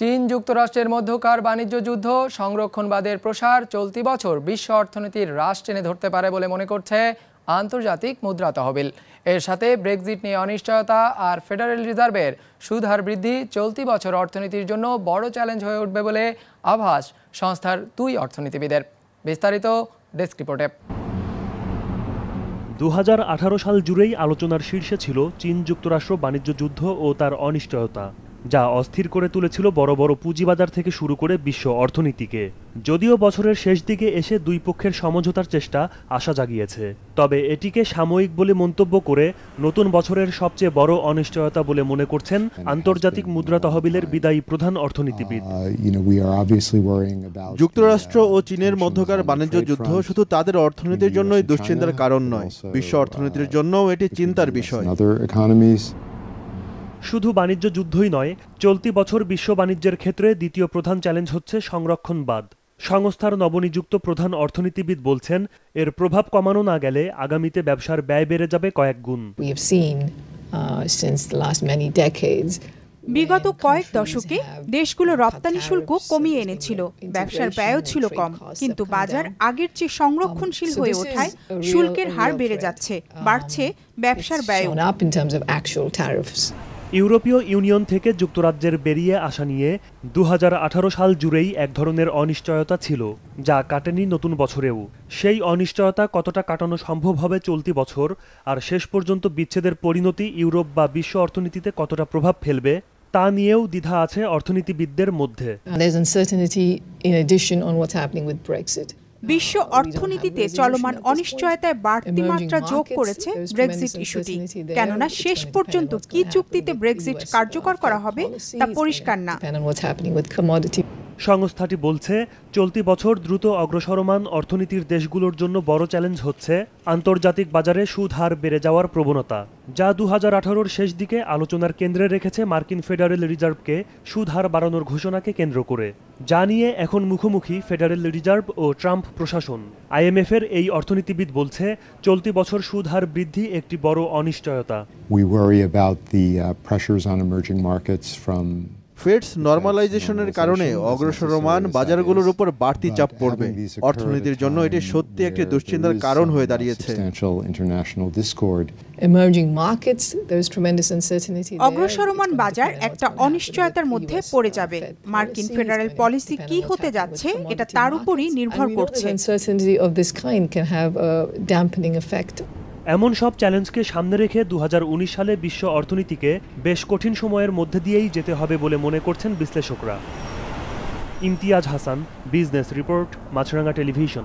চীন যুক্তরাষ্ট্রের মধ্যকার বাণিজ্য যুদ্ধ, সংরক্ষণবাদের প্রসার চলতি বছর বিশ্ব অর্থনীতির হ্রাস টেনে ধরতে পারে বলে মনে করছে আন্তর্জাতিক মুদ্রা তহবিল। এর সাথে ব্রেক্সিট নিয়ে অনিশ্চয়তা আর ফেডারেল রিজার্ভের সুদহার বৃদ্ধি চলতি বছর অর্থনীতির জন্য বড় চ্যালেঞ্জ হয়ে উঠবে বলে আভাস সংস্থার দুই অর্থনীতিবিদের। বিস্তারিত ডেস্ক রিপোর্টে। দু হাজার আঠারো সাল জুড়েই আলোচনার শীর্ষে ছিল চীন যুক্তরাষ্ট্র বাণিজ্য যুদ্ধ ও তার অনিশ্চয়তা। যা অস্থির করে তুলেছিল বড় বড় পুঁজিবাজার থেকে শুরু করে বিশ্ব অর্থনীতিকে। যদিও বছরের শেষ দিকে এসে দুই পক্ষের সমঝোতার চেষ্টা আশা জাগিয়েছে। তবে এটিকে সাময়িক বলে মন্তব্য করে নতুন বছরের সবচেয়ে বড় অনিশ্চয়তা বলে মনে করছেন আন্তর্জাতিক মুদ্রা তহবিলের বিদায়ী প্রধান অর্থনীতিবিদ। যুক্তরাষ্ট্র ও চীনের মধ্যকার বাণিজ্য যুদ্ধ শুধু তাদের অর্থনীতির জন্যই দুশ্চিন্তার কারণ নয় বিশ্ব অর্থনীতির জন্যও এটি চিন্তার বিষয়। শুধু বাণিজ্য যুদ্ধই নয় চলতি বছর বিশ্ব বাণিজ্যের ক্ষেত্রে দ্বিতীয় প্রধান চ্যালেঞ্জ হচ্ছে সংরক্ষণবাদ। সংস্থার নবনিযুক্ত প্রধান অর্থনীতিবিদ বলছেন এর প্রভাব কমানো না গেলে আগামীতে ব্যবসার ব্যয় বেড়ে যাবে কয়েক গুণ। Uh, বিগত কয়েক দশকে দেশগুলো রপ্তানি শুল্ক কমিয়ে এনেছিল ব্যবসার ব্যয়ও ছিল কম। কিন্তু বাজার আগের চেয়ে সংরক্ষণশীল হয়ে ওঠায় শুল্কের হার বেড়ে যাচ্ছে বাড়ছে ব্যবসার ব্যয় ইউরোপীয় ইউনিয়ন থেকে যুক্তরাজ্যের বেরিয়ে আসা নিয়ে দু হাজার আঠারো সাল জুড়েই এক ধরনের অনিশ্চয়তা ছিল, যা কাটেনি নতুন বছরেও। সেই অনিশ্চয়তা কতটা কাটানো সম্ভব হবে চলতি বছর আর শেষ পর্যন্ত বিচ্ছেদের পরিণতি ইউরোপ বা বিশ্ব অর্থনীতিতে কতটা প্রভাব ফেলবে, তা নিয়েও দ্বিধা আছে অর্থনীতিবিদদের মধ্যে। বিশ্ব অর্থনীতিতে চলমান অনিশ্চয়তায় বাড়তি মাত্রা যোগ করেছে ব্রেক্সিট ইস্যুটি কেননা শেষ পর্যন্ত কি চুক্তিতে ব্রেক্সিট কার্যকর করা হবে তা পরিষ্কার না। সংস্থাটি বলছে, চলতি বছর দ্রুত অগ্রসরমান অর্থনীতির দেশগুলোর জন্য বড় চ্যালেঞ্জ হচ্ছে আন্তর্জাতিক বাজারে সুদ হার বেড়ে যাওয়ার প্রবণতা, যা দু হাজার শেষ দিকে আলোচনার কেন্দ্রে রেখেছে মার্কিন ফেডারেল রিজার্ভকে সুদ হার বাড়ানোর ঘোষণাকে কেন্দ্র করে, যা নিয়ে এখন মুখোমুখি ফেডারেল রিজার্ভ ও ট্রাম্প প্রশাসন। আইএমএফের এই অর্থনীতিবিদ বলছে, চলতি বছর সুদ হার বৃদ্ধি একটি বড় অনিশ্চয়তা। ফেডস নর্মালাইজেশনের কারণে অগ্রসরমান বাজারগুলোর উপর বাড়তি চাপ পড়বে। অর্থনীতির জন্য এটি সত্যি একটি দুশ্চিন্তার কারণ হয়ে দাঁড়িয়েছে. অগ্রসরমান বাজার একটা অনিশ্চয়তার মধ্যে পড়ে যাবে। মার্কিন ফেডারেল পলিসি কি হতে যাচ্ছে এটা তার উপরই নির্ভর করছে। এমন সব চ্যালেঞ্জকে সামনে রেখে দু হাজার উনিশ সালে বিশ্ব অর্থনীতিকে বেশ কঠিন সময়ের মধ্যে দিয়েই যেতে হবে বলে মনে করছেন বিশ্লেষকরা। Imtiaz Hasan, business report Maasranga television.